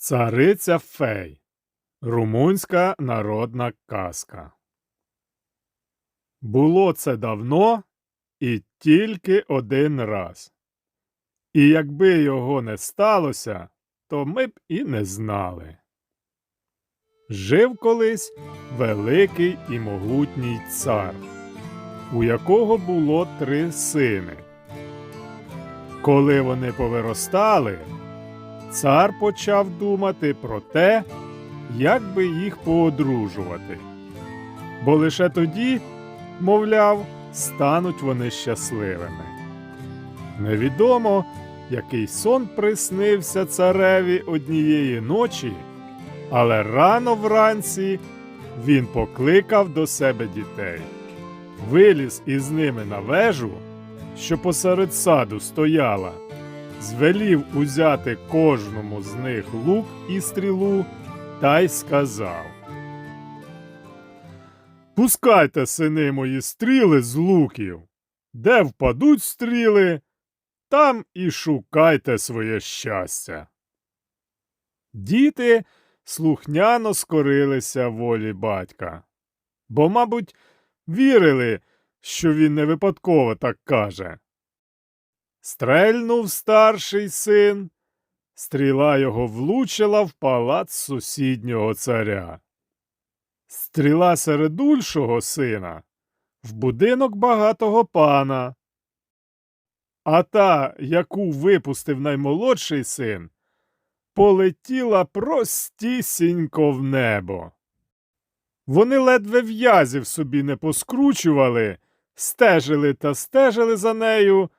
Цариця Фей. Румунська народна казка. Було це давно і тільки один раз. І якби його не сталося, то ми б і не знали. Жив колись великий і могутній цар, у якого було три сини. Коли вони повиростали, цар почав думати про те, як би їх поодружувати. Бо лише тоді, мовляв, стануть вони щасливими. Невідомо, який сон приснився цареві однієї ночі, але рано вранці він покликав до себе дітей, виліз із ними на вежу, що посеред саду стояла, звелів узяти кожному з них лук і стрілу та й сказав. Пускайте, сини мої, стріли з луків. Де впадуть стріли, там і шукайте своє щастя. Діти слухняно скорилися волі батька, бо, мабуть, вірили, що він не випадково так каже. Стрельнув старший син, стріла його влучила в палац сусіднього царя. Стріла середульшого сина в будинок багатого пана. А та, яку випустив наймолодший син, полетіла простісінько в небо. Вони ледве в'язів собі не поскручували, стежили та стежили за нею,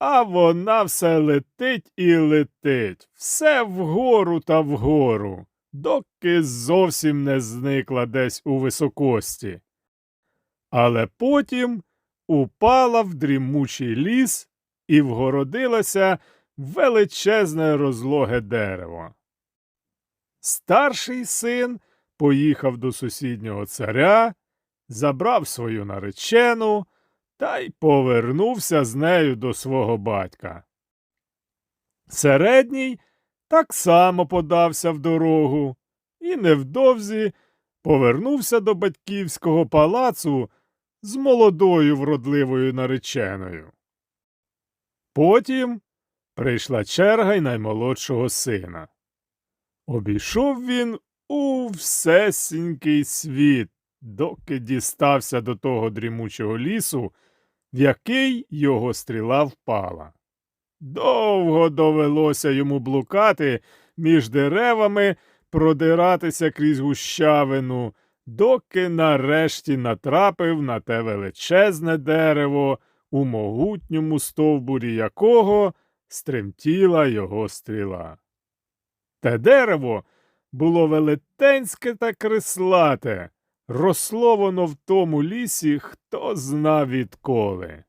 а вона все летить і летить, все вгору та вгору, доки зовсім не зникла десь у високості. Але потім упала в дрімучий ліс і вгородилася величезне розлоге дерево. Старший син поїхав до сусіднього царя, забрав свою наречену та й повернувся з нею до свого батька. Середній так само подався в дорогу і невдовзі повернувся до батьківського палацу з молодою вродливою нареченою. Потім прийшла черга й наймолодшого сина. Обійшов він у всесінький світ, доки дістався до того дрімучого лісу, в який його стріла впала. Довго довелося йому блукати між деревами, продиратися крізь гущавину, доки нарешті натрапив на те величезне дерево, у могутньому стовбурі якого стремтіла його стріла. Те дерево було велетенське та крислате, росло воно в тому лісі, хто зна відколи.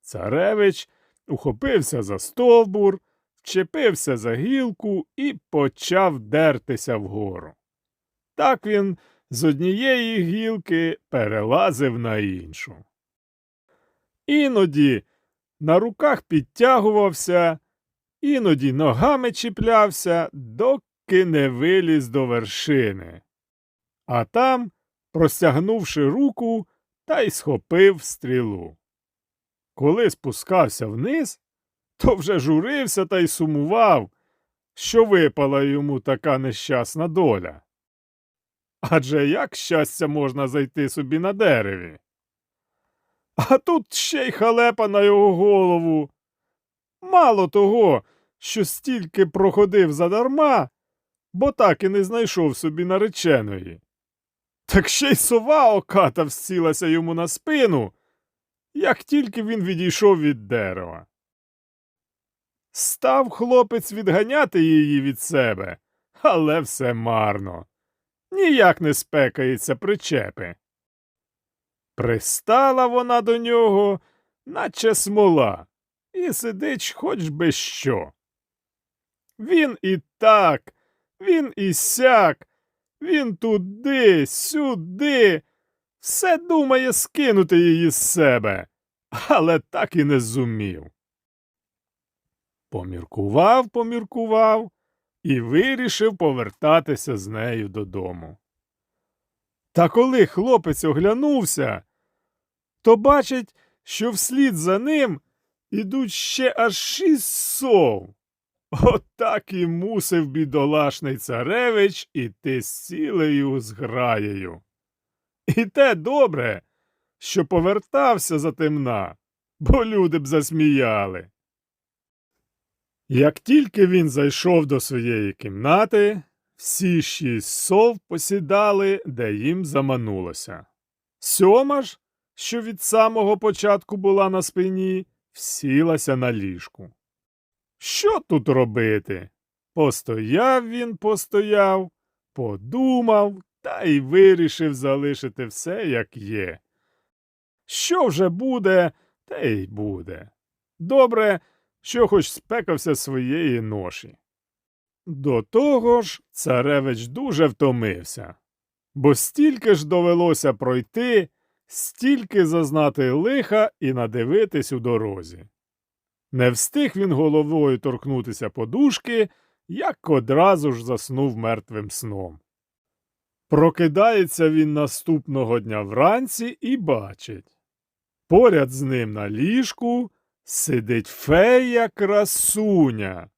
Царевич ухопився за стовбур, вчепився за гілку і почав дертися вгору. Так він з однієї гілки перелазив на іншу. Іноді на руках підтягувався, іноді ногами чіплявся, доки не виліз до вершини. А там, простягнувши руку, та й схопив стрілу. Коли спускався вниз, то вже журився та й сумував, що випала йому така нещасна доля. Адже як щастя можна зайти собі на дереві? А тут ще й халепа на його голову. Мало того, що стільки проходив задарма, бо так і не знайшов собі нареченої. Так ще й сова оката всілася йому на спину, як тільки він відійшов від дерева. Став хлопець відганяти її від себе, але все марно. Ніяк не спекається причепи. Пристала вона до нього, наче смола, і сидить хоч би що. Він і так, він і сяк, він туди, сюди, все думає скинути її з себе, але так і не зумів. Поміркував, поміркував і вирішив повертатися з нею додому. Та коли хлопець оглянувся, то бачить, що вслід за ним ідуть ще аж шість сов. Отак і мусив бідолашний царевич іти з цілею зграєю. І те добре, що повертався затемна, бо люди б засміяли. Як тільки він зайшов до своєї кімнати, всі шість сов посідали, де їм заманулося. Сьома ж, що від самого початку була на спині, всілася на ліжку. Що тут робити? Постояв він, постояв, подумав та й вирішив залишити все, як є. Що вже буде, те й буде. Добре, що хоч спекався своєї ноші. До того ж, царевич дуже втомився, бо стільки ж довелося пройти, стільки зазнати лиха і надивитись у дорозі. Не встиг він головою торкнутися подушки, як одразу ж заснув мертвим сном. Прокидається він наступного дня вранці і бачить. Поряд з ним на ліжку сидить фея красуня,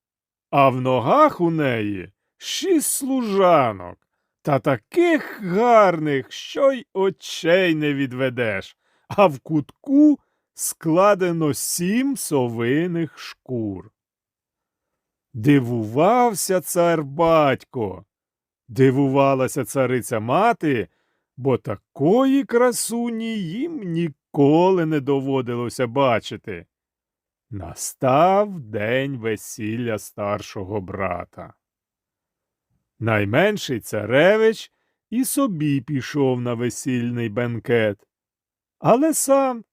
а в ногах у неї шість служанок, та таких гарних, що й очей не відведеш, а в кутку складено сім совиних шкур. Дивувався цар батько, дивувалася цариця мати, бо такої красуні їм ніколи не доводилося бачити. Настав день весілля старшого брата. Найменший царевич і собі пішов на весільний бенкет, але сам,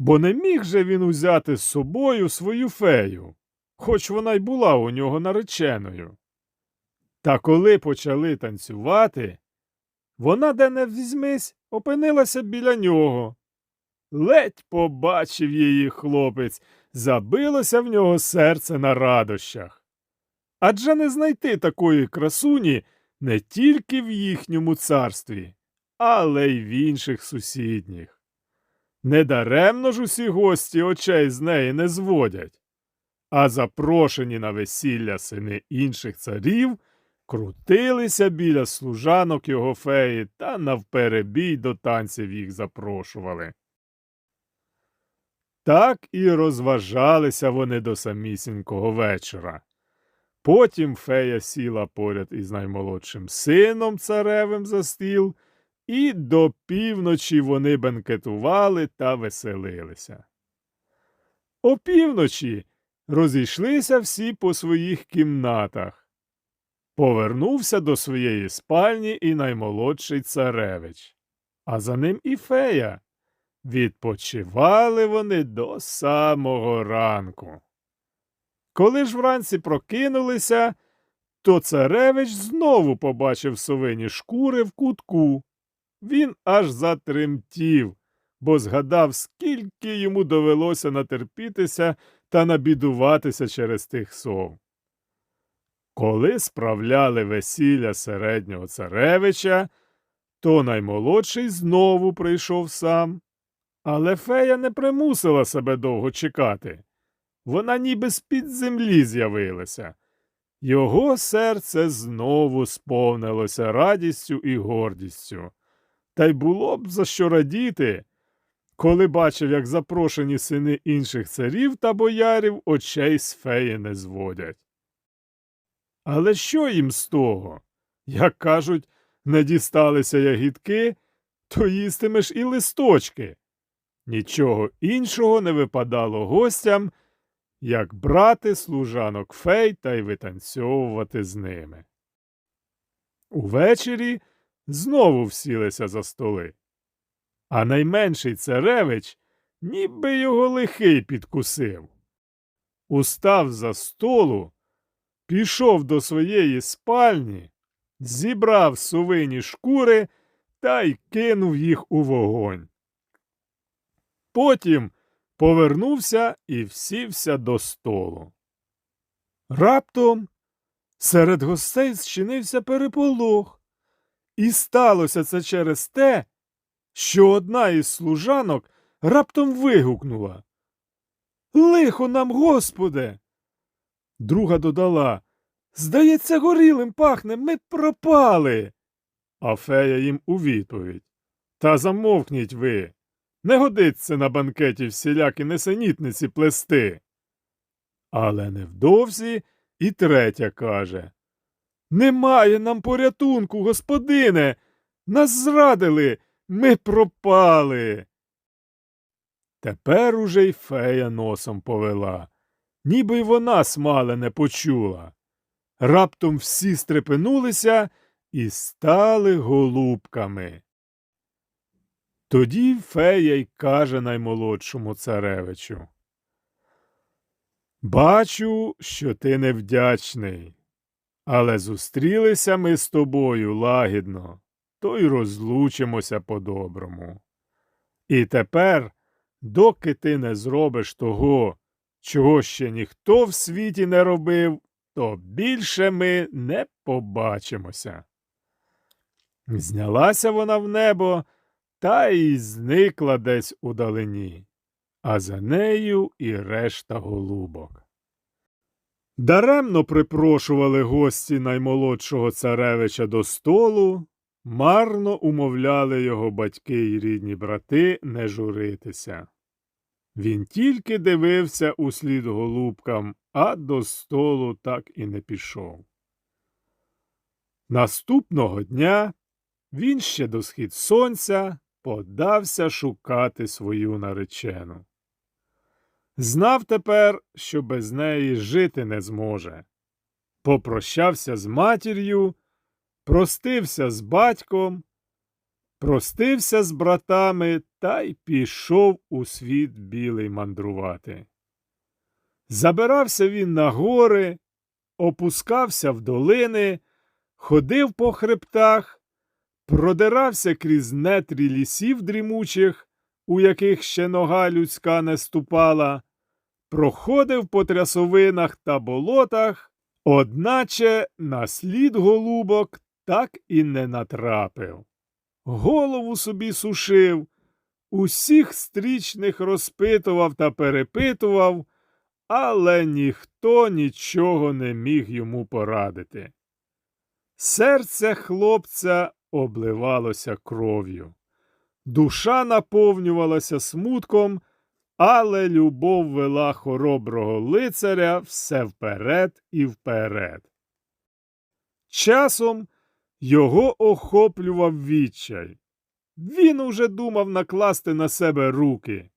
бо не міг же він узяти з собою свою фею, хоч вона й була у нього нареченою. Та коли почали танцювати, вона де не візьмись, опинилася біля нього. Ледь побачив її хлопець, забилося в нього серце на радощах. Адже не знайти такої красуні не тільки в їхньому царстві, але й в інших сусідніх. Недаремно ж усі гості очей з неї не зводять, а запрошені на весілля сини інших царів крутилися біля служанок його феї та навперебій до танців їх запрошували. Так і розважалися вони до самісінького вечора. Потім фея сіла поряд із наймолодшим сином царевим за стіл, і до півночі вони бенкетували та веселилися. Опівночі розійшлися всі по своїх кімнатах. Повернувся до своєї спальні і наймолодший царевич, а за ним і фея. Відпочивали вони до самого ранку. Коли ж вранці прокинулися, то царевич знову побачив совині шкури в кутку. Він аж затремтів, бо згадав, скільки йому довелося натерпітися та набідуватися через тих сов. Коли справляли весілля середнього царевича, то наймолодший знову прийшов сам. Але фея не примусила себе довго чекати. Вона ніби з-під землі з'явилася. Його серце знову сповнилося радістю і гордістю. Та й було б за що радіти, коли бачив, як запрошені сини інших царів та боярів очей з феї не зводять. Але що їм з того? Як кажуть, не дісталися ягідки, то їстимеш і листочки. Нічого іншого не випадало гостям, як брати служанок фей та й витанцьовувати з ними. Увечері знову всілися за столи. А найменший царевич ніби його лихий підкусив. Устав за столу, пішов до своєї спальні, зібрав сувині шкури та й кинув їх у вогонь. Потім повернувся і всівся до столу. Раптом Серед гостей зчинився переполох. І сталося це через те, що одна із служанок раптом вигукнула Лихо нам, Господи. Друга додала Здається, горілим пахне, ми пропали. А фея їм у відповідь Та замовкніть ви. Не годиться на банкеті всілякі несенітниці плести. Але невдовзі і третя каже Немає нам порятунку, господине. Нас зрадили, ми пропали. Тепер уже й фея носом повела, ніби й вона смале не почула. Раптом всі стрепенулися і стали голубками. Тоді фея й каже наймолодшому царевичу. Бачу, що ти невдячний, але зустрілися ми з тобою лагідно, то й розлучимося по-доброму. І тепер, доки ти не зробиш того, чого ще ніхто в світі не робив, то більше ми не побачимося. Знялася вона в небо та й зникла десь удалині, а за нею і решта голубок. Даремно припрошували гості наймолодшого царевича до столу, марно умовляли його батьки й рідні брати не журитися. Він тільки дивився услід голубкам, а до столу так і не пішов. Наступного дня він ще до схід сонця подався шукати свою наречену. Знав тепер, що без неї жити не зможе. Попрощався з матір'ю, простився з батьком, простився з братами та й пішов у світ білий мандрувати. Забирався він на гори, опускався в долини, ходив по хребтах, продирався крізь нетрі лісів дрімучих, у яких ще нога людська не ступала, проходив по трясовинах та болотах, одначе на слід голубок так і не натрапив. Голову собі сушив, усіх стрічних розпитував та перепитував, але ніхто нічого не міг йому порадити. Серце хлопця обливалося кров'ю. Душа наповнювалася смутком, але любов вела хороброго лицаря все вперед і вперед. Часом його охоплював відчай. Він уже думав накласти на себе руки,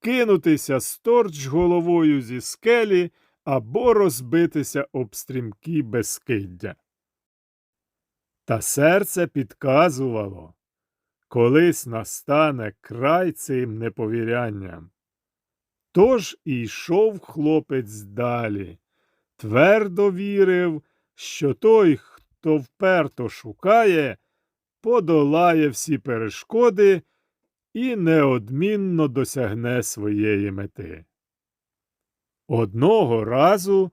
кинутися сторч головою зі скелі або розбитися об стрімкі безкиддя. Та серце підказувало, колись настане край цим неповірянням. Тож і йшов хлопець далі, твердо вірив, що той, хто вперто шукає, подолає всі перешкоди і неодмінно досягне своєї мети. Одного разу,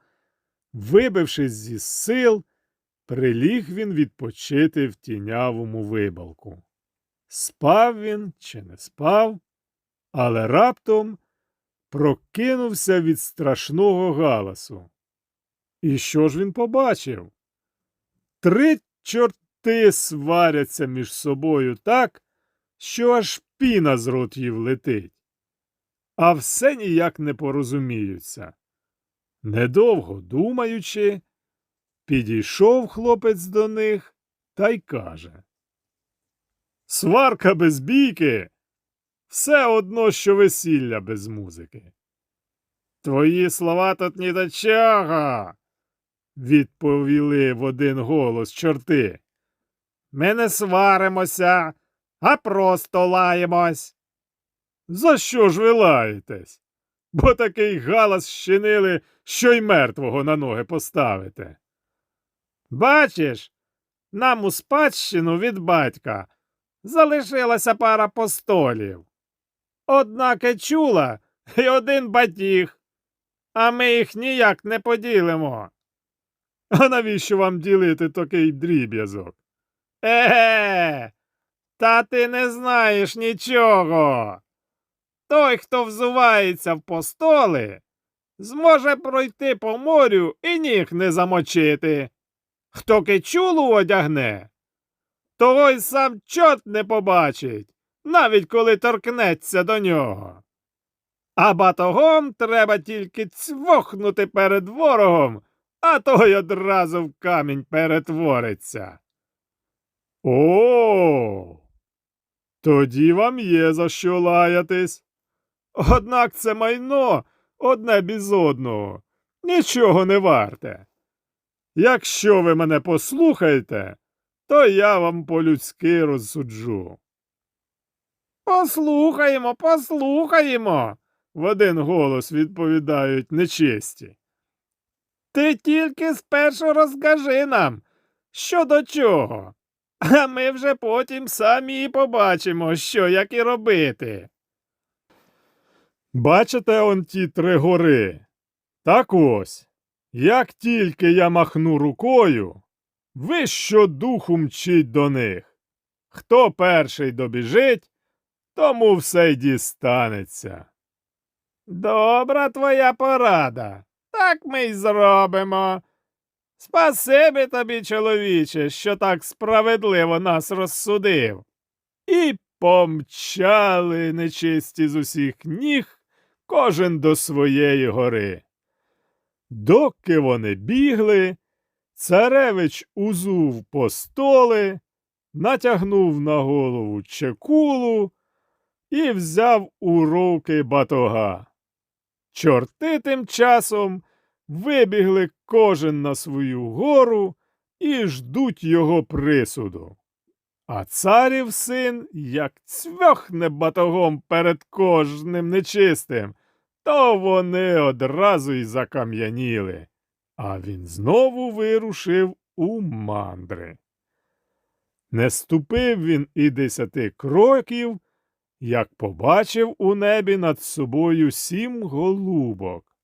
вибившись зі сил, приліг він відпочити в тінявому вибалку. Спав він чи не спав, але раптом прокинувся від страшного галасу. І що ж він побачив? Три чорти сваряться між собою так, що аж піна з ротів летить, а все ніяк не порозуміються. Недовго думаючи, підійшов хлопець до них та й каже Сварка без бійки, все одно, що весілля без музики. Твої слова тут ні до чого, відповіли в один голос чорти. Ми не сваримося, а просто лаємось. За що ж ви лаєтесь? Бо такий галас щинили, що й мертвого на ноги поставите. Бачиш, нам у спадщину від батька залишилася пара постолів. Одна кечула і один батіг, а ми їх ніяк не поділимо. А навіщо вам ділити такий дріб'язок? Еге, та ти не знаєш нічого. Той, хто взувається в постоли, зможе пройти по морю і ніг не замочити. Хто кичулу одягне, того й сам чот не побачить, навіть коли торкнеться до нього. А батогом треба тільки цвохнути перед ворогом, а той одразу в камінь перетвориться. О, тоді вам є за що лаятись. Однак це майно одне без одного, нічого не варте. Якщо ви мене послухаєте, то я вам по-людськи розсуджу. Послухаємо, послухаємо, в один голос відповідають нечисті. Ти тільки спершу розкажи нам, що до чого, а ми вже потім самі побачимо, що як і робити. Бачите он ті три гори? Так ось, як тільки я махну рукою, ви щодуху мчіть до них. Хто перший добіжить, тому все й дістанеться. Добра твоя порада. Так ми й зробимо. Спасибі тобі, чоловіче, що так справедливо нас розсудив. І помчали нечисті з усіх ніг, кожен до своєї гори. Доки вони бігли, царевич узув постоли, натягнув на голову чекулу і взяв у руки батога. Чорти тим часом вибігли кожен на свою гору і ждуть його присуду. А царів син, як цвьохне батогом перед кожним нечистим, то вони одразу й закам'яніли, а він знову вирушив у мандри. Не ступив він і десяти кроків, як побачив у небі над собою сім голубок.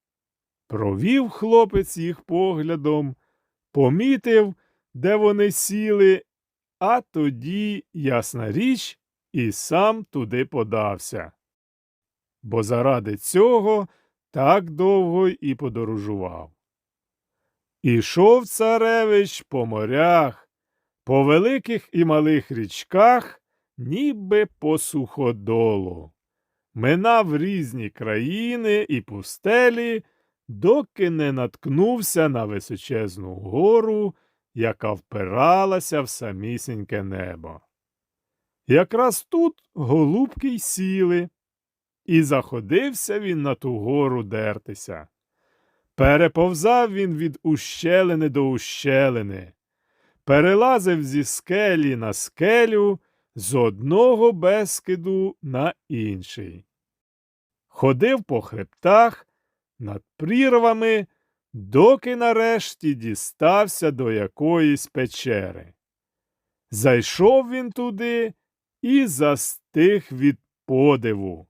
Провів хлопець їх поглядом, помітив, де вони сіли, а тоді, ясна річ, і сам туди подався. Бо заради цього так довго і подорожував. Ішов царевич по морях, по великих і малих річках, ніби по суходолу. Минав різні країни і пустелі, доки не наткнувся на височезну гору, яка впиралася в самісіньке небо. Якраз тут голубки й сіли, і заходився він на ту гору дертися. Переповзав він від ущелини до ущелини, перелазив зі скелі на скелю, з одного безкиду на інший. Ходив по хребтах, над прірвами, доки нарешті дістався до якоїсь печери. Зайшов він туди і застиг від подиву.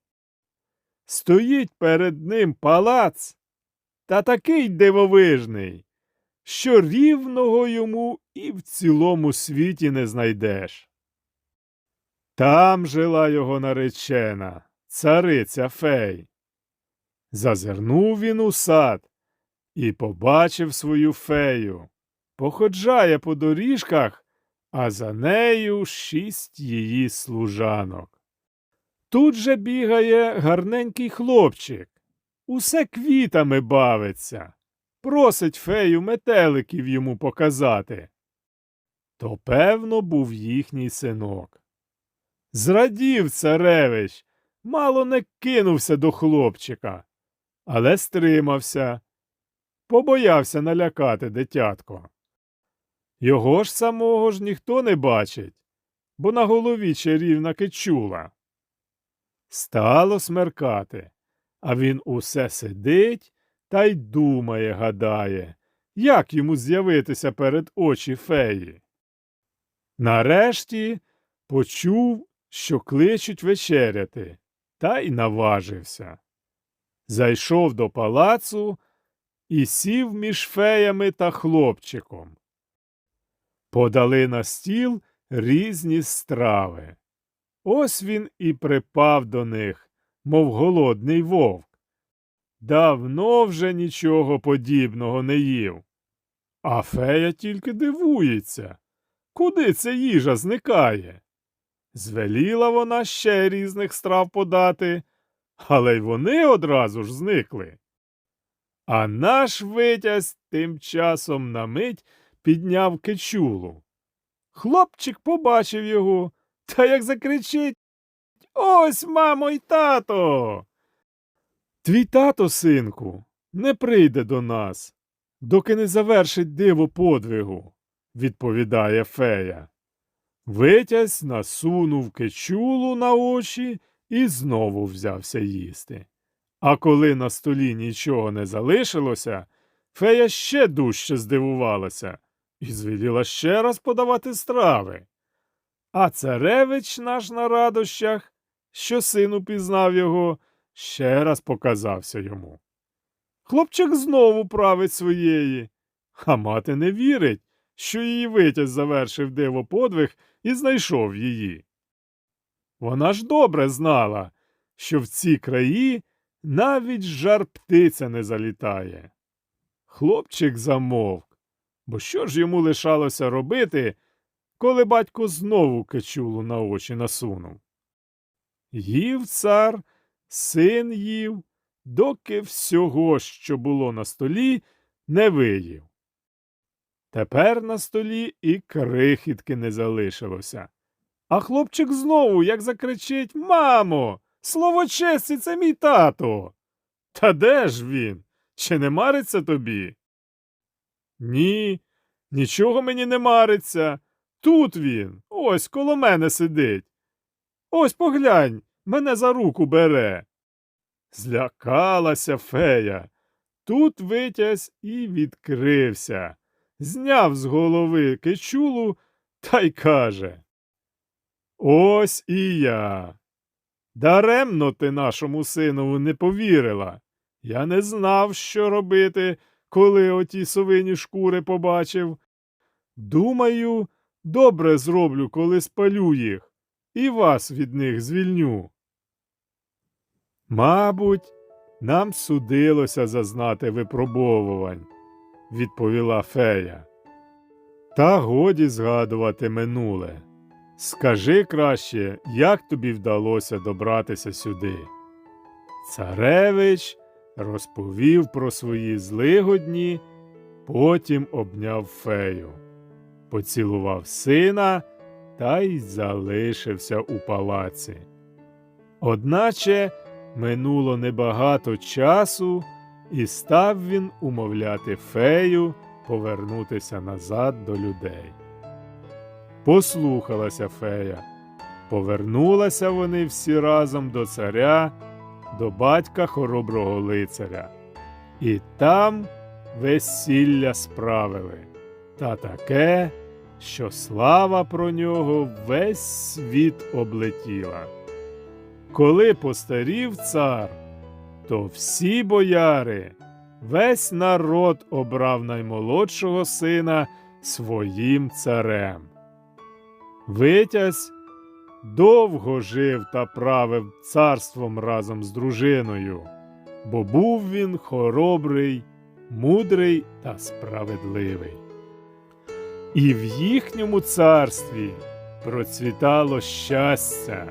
Стоїть перед ним палац, та такий дивовижний, що рівного йому і в цілому світі не знайдеш. Там жила його наречена, цариця фей. Зазирнув він у сад і побачив свою фею. Походжає по доріжках, а за нею шість її служанок. Тут же бігає гарненький хлопчик, усе квітами бавиться, просить фею метеликів йому показати. То, певно, був їхній синок. Зрадів царевич, мало не кинувся до хлопчика, але стримався, побоявся налякати дитятко. Його ж самого ж ніхто не бачить, бо на голові чарівна кичула. Стало смеркати, а він усе сидить та й думає, гадає, як йому з'явитися перед очі феї. Нарешті почув, що кличуть вечеряти, та й наважився. Зайшов до палацу і сів між феями та хлопчиком. Подали на стіл різні страви. Ось він і припав до них, мов голодний вовк. Давно вже нічого подібного не їв. А фея тільки дивується, куди ця їжа зникає. Звеліла вона ще різних страв подати, але й вони одразу ж зникли. А наш витязь тим часом на мить підняв кичулу. Хлопчик побачив його, та як закричить Ось, мамо й тато. Твій тато, синку, не прийде до нас, доки не завершить диво подвигу, відповідає фея. Витязь насунув кичулу на очі і знову взявся їсти. А коли на столі нічого не залишилося, фея ще дужче здивувалася і звеліла ще раз подавати страви. А царевич наш на радощах, що син упізнав його, ще раз показався йому. Хлопчик знову править своєї, а мати не вірить, що її витязь завершив диво подвиг і знайшов її. Вона ж добре знала, що в ці краї навіть жар птиця не залітає. Хлопчик замовк, бо що ж йому лишалося робити, коли батько знову качулу на очі насунув? Їв цар, син їв, доки всього, що було на столі, не виїв. Тепер на столі і крихітки не залишилося. А хлопчик знову, як закричить Мамо, слово честі, це мій тато. Та де ж він? Чи не мариться тобі? Ні, нічого мені не мариться. Тут він, ось коло мене сидить. Ось поглянь, мене за руку бере. Злякалася фея. Тут витязь і відкрився, зняв з голови кичулу та й каже Ось і я. Даремно ти нашому синову не повірила. Я не знав, що робити, коли оті совині шкури побачив. Думаю, добре зроблю, коли спалю їх, і вас від них звільню. Мабуть, нам судилося зазнати випробовувань, відповіла фея. Та годі згадувати минуле. Скажи краще, як тобі вдалося добратися сюди. Царевич розповів про свої злигодні, потім обняв фею, поцілував сина та й залишився у палаці. Одначе минуло небагато часу, і став він умовляти фею повернутися назад до людей. Послухалася фея. Повернулася вони всі разом до царя, до батька хороброго лицаря. І там весілля справили, та таке, що слава про нього весь світ облетіла. Коли постарів цар, то всі бояри, весь народ обрав наймолодшого сина своїм царем. Витязь довго жив та правив царством разом з дружиною, бо був він хоробрий, мудрий та справедливий. І в їхньому царстві процвітало щастя.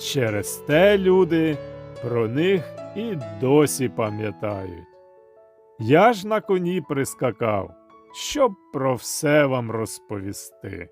Через те люди про них і досі пам'ятають. Я ж на коні прискакав, щоб про все вам розповісти.